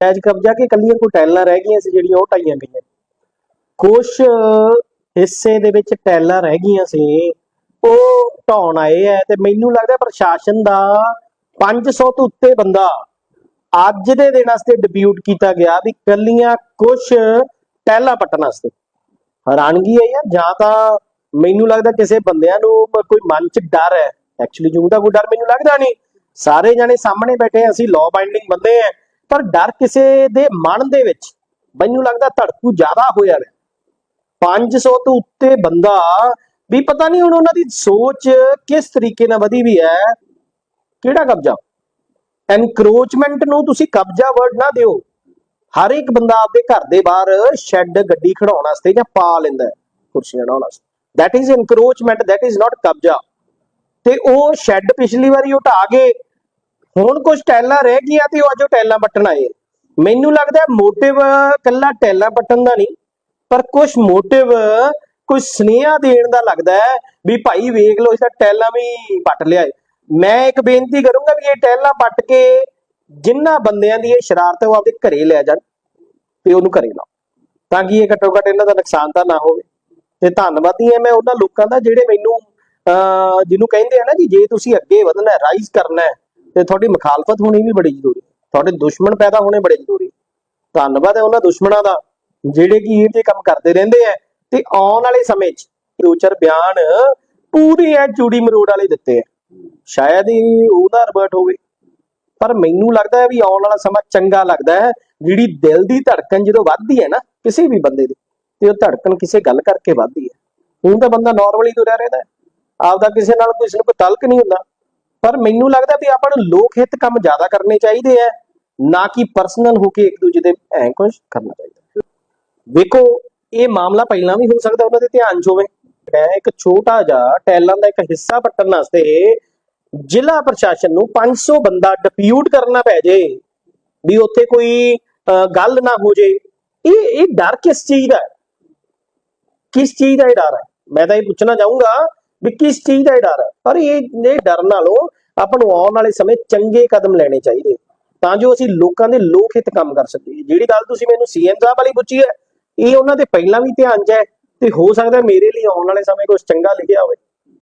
As ਕਬਜ਼ਾ ਕਿ ਕੱਲੀਆਂ ਕੋਈ ਟੈਲਾਂ ਰਹਿ ਗਈਆਂ ਸੀ ਜਿਹੜੀਆਂ ਉਹ ਟਾਈਆਂ ਗਈਆਂ? ਕੁਝ ਹਿੱਸੇ ਦੇ ਵਿੱਚ ਟੈਲਾਂ ਰਹਿ ਗਈਆਂ ਸੀ। ਉਹ ਢਾਉਣ ਆਏ ਐ ਤੇ ਮੈਨੂੰ ਲੱਗਦਾ ਪ੍ਰਸ਼ਾਸਨ ਦਾ 500 ਤੋਂ ਉੱਤੇ ਬੰਦਾ ਅੱਜ ਦੇ ਦਿਨ ਵਾਸਤੇ ਡਿਪਿਊਟ ਕੀਤਾ ਗਿਆ ਵੀ ਕੱਲੀਆਂ ਕੁਝ ਟੈਲਾਂ ਪੱਟਣ ਵਾਸਤੇ। ਹੈਰਾਨਗੀ ਹੈ ਯਾਰ ਜਾਂ ਤਾਂ ਮੈਨੂੰ ਲੱਗਦਾ ਕਿਸੇ ਬੰਦਿਆਂ ਨੂੰ ਕੋਈ ਮਨ 'ਚ ਡਰ ਹੈ ਐਕਚੁਅਲੀ ਜੂ ਦਾ ਕੋਈ ਡਰ ਮੈਨੂੰ ਲੱਗਦਾ ਨਹੀਂ। ਸਾਰੇ ਜਣੇ ਸਾਹਮਣੇ ਬੈਠੇ ਅਸੀਂ ਲਾਅ ਬਾਈਂਡਿੰਗ ਬੰਦੇ ਆ। ਪਰ ਡਰ ਕਿਸੇ ਦੇ ਮਨ ਦੇ ਵਿੱਚ ਮੈਨੂੰ ਲੱਗਦਾ ਧੜਕੂ ਜ਼ਿਆਦਾ ਹੋਇਆ ਹੈ 500 ਤੋਂ ਉੱਤੇ ਬੰਦਾ ਵੀ ਪਤਾ ਨਹੀਂ ਹੁਣ ਉਹਨਾਂ ਦੀ ਸੋਚ ਕਿਸ ਤਰੀਕੇ ਨਾਲ ਵਧੀ ਵੀ ਹੈ। ਕਿਹੜਾ ਕਬਜ਼ਾ? ਐਨਕਰੋਚਮੈਂਟ ਨੂੰ ਤੁਸੀਂ ਕਬਜ਼ਾ ਵਰਡ ਨਾ ਦਿਓ। ਹਰ ਇੱਕ ਬੰਦਾ ਆਪਦੇ ਘਰ ਦੇ ਬਾਹਰ ਸ਼ੈੱਡ ਗੱਡੀ ਖੜਾਉਣ ਵਾਸਤੇ ਜਾਂ ਪਾ ਲੈਂਦਾ ਹੈ ਕੁਰਸੀਆਂ ਡਾਉਣ ਵਾਸਤੇ। That is encroachment, that is not ਕਬਜ਼ਾ। ਤੇ ਉਹ ਸ਼ੈੱਡ ਪਿਛਲੀ ਵਾਰੀ ਉਹ ਕੇ ਹੁਣ ਕੁਝ ਟੈਲਾਂ ਰਹਿ ਗਈਆਂ ਤੇ ਉਹ ਅੱਜ ਉਹ ਟੈਲਾਂ ਪੱਟਣ ਆਏ ਮੈਨੂੰ ਲੱਗਦਾ ਮੋਟਿਵ ਕੱਲਾ ਟੈਲਾਂ ਪੱਟਣ ਦਾ ਨਹੀਂ, ਪਰ ਕੁਝ ਮੋਟਿਵ ਕੁਝ ਸੁਨੇਹਾ ਦੇਣ ਦਾ ਲੱਗਦਾ ਹੈ ਵੀ ਭਾਈ ਵੇਖ ਲਓ ਇਸ ਟੈਲਾਂ ਵੀ ਪੱਟ ਲਿਆ ਏ। ਮੈਂ ਇੱਕ ਬੇਨਤੀ ਕਰੂੰਗਾ ਵੀ ਇਹ ਟੈਲਾਂ ਪੱਟ ਕੇ ਜਿਨ੍ਹਾਂ ਬੰਦਿਆਂ ਦੀ ਇਹ ਸ਼ਰਾਰਤ ਉਹ ਆਪਦੇ ਘਰੇ ਲੈ ਜਾਣ ਤੇ ਉਹਨੂੰ ਘਰੇ ਲਾਓ, ਤਾਂ ਕਿ ਇਹ ਘੱਟੋ ਘੱਟ ਇਹਨਾਂ ਦਾ ਨੁਕਸਾਨ ਤਾਂ ਨਾ ਹੋਵੇ ਤੇ ਧੰਨਵਾਦੀ ਹਾਂ ਮੈਂ ਉਹਨਾਂ ਲੋਕਾਂ ਦਾ ਜਿਹੜੇ ਮੈਨੂੰ, ਅਹ, ਜਿਹਨੂੰ ਕਹਿੰਦੇ ਆ ਨਾ ਜੀ, ਜੇ ਤੁਸੀਂ ਅੱਗੇ ਵਧਣਾ ਰਾਈਜ਼ ਕਰਨਾ ਹੈ ਤੇ ਤੁਹਾਡੀ ਮੁਖਾਲਫਤ ਹੋਣੀ ਵੀ ਬੜੀ ਜ਼ਰੂਰੀ ਤੁਹਾਡੇ ਦੁਸ਼ਮਣ ਪੈਦਾ ਹੋਣੇ ਬੜੇ ਜ਼ਰੂਰੀ ਧੰਨਵਾਦ ਹੈ ਉਹਨਾਂ ਦੁਸ਼ਮਣਾਂ ਦਾ, ਜਿਹੜੇ ਕਿ ਇਹ ਜੇ ਕੰਮ ਕਰਦੇ ਰਹਿੰਦੇ ਆ ਤੇ ਆਉਣ ਵਾਲੇ ਸਮੇਂ 'ਚ ਦੋ ਬਿਆਨ ਪੂਰੀ ਐ ਚੂੜੀ ਮਰੋੜ ਵਾਲੇ ਦਿੱਤੇ ਆ ਸ਼ਾਇਦ ਹੀ ਉਹਦਾ ਰਿਵਰਟ ਹੋਵੇ। ਪਰ ਮੈਨੂੰ ਲੱਗਦਾ ਹੈ ਵੀ ਆਉਣ ਵਾਲਾ ਸਮਾਂ ਚੰਗਾ ਲੱਗਦਾ ਹੈ। ਜਿਹੜੀ ਦਿਲ ਦੀ ਧੜਕਣ ਜਦੋਂ ਵੱਧਦੀ ਹੈ ਨਾ, ਕਿਸੇ ਵੀ ਬੰਦੇ ਦੀ, ਤੇ ਉਹ ਧੜਕਣ ਕਿਸੇ ਗੱਲ ਕਰਕੇ ਵੱਧਦੀ ਹੈ। ਹੁਣ ਤਾਂ ਬੰਦਾ ਨਾਰਮਲੀ ਤੁਰਿਆ ਰਹਿੰਦਾ ਆਪਦਾ ਕਿਸੇ ਨਾਲ ਕਿਸੇ ਨੂੰ ਕੋਈ ਤਲਕ ਨਹੀਂ ਹੁੰਦਾ। ਪਰ ਮੈਨੂੰ ਲੱਗਦਾ ਵੀ ਆਪਾਂ ਨੂੰ ਲੋਕ ਹਿੱਤ ਕੰਮ ਜ਼ਿਆਦਾ ਕਰਨੇ ਚਾਹੀਦੇ ਆ ਨਾ ਕਿ ਪਰਸਨਲ ਹੋ ਕੇ ਇੱਕ ਦੂਜੇ ਦੇ ਐ ਕੁਝ ਕਰਨਾ ਚਾਹੀਦਾ। ਵੇਖੋ ਇਹ ਮਾਮਲਾ ਪਹਿਲਾਂ ਵੀ ਹੋ ਸਕਦਾ ਉਹਨਾਂ ਦੇ ਧਿਆਨ 'ਚ ਹੋਵੇ। ਇੱਕ ਛੋਟਾ ਜਿਹਾ ਟੈਲਾਂ ਦਾ ਇੱਕ ਹਿੱਸਾ ਪੱਟਣ ਵਾਸਤੇ ਜ਼ਿਲ੍ਹਾ ਪ੍ਰਸ਼ਾਸਨ ਨੂੰ 500 ਬੰਦਾ ਡਿਪਿਊਟ ਕਰਨਾ ਪੈ ਜੇ ਵੀ ਉੱਥੇ ਕੋਈ ਅਹ, ਗੱਲ ਨਾ ਹੋ ਜੇ। ਇਹ ਇਹ ਡਰ ਕਿਸ ਚੀਜ਼ ਦਾ ਕਿਸ ਚੀਜ਼ ਦਾ ਇਹ ਡਰ ਹੈ? ਮੈਂ ਤਾਂ ਇਹ ਪੁੱਛਣਾ ਚਾਹੂੰਗਾ ਵੀ ਕਿਸ ਚੀਜ਼ ਦਾ ਡਰ ਹੈ? ਪਰ ਇਹ ਇਹ ਡਰ ਨਾਲੋਂ ਆਪਾਂ ਨੂੰ ਆਉਣ ਵਾਲੇ ਸਮੇਂ ਚੰਗੇ ਕਦਮ ਲੈਣੇ ਚਾਹੀਦੇ। ਤਾਂ ਜੋ ਅਸੀਂ ਲੋਕਾਂ ਦੇ ਲੋਕ ਹਿੱਤ ਕੰਮ ਕਰ ਸਕੀਏ। ਜਿਹੜੀ ਗੱਲ ਤੁਸੀਂ ਮੈਨੂੰ ਸੀਐਮ ਸਾਹਿਬ ਵਾਲੀ ਪੁੱਛੀ ਹੈ, ਇਹ ਉਹਨਾਂ ਦੇ ਪਹਿਲਾਂ ਵੀ ਧਿਆਨ 'ਚ ਹੈ ਤੇ ਹੋ ਸਕਦਾ ਮੇਰੇ ਲਈ ਆਉਣ ਵਾਲੇ ਸਮੇਂ ਕੁਝ ਚੰਗਾ ਲਿਖਿਆ ਹੋਵੇ।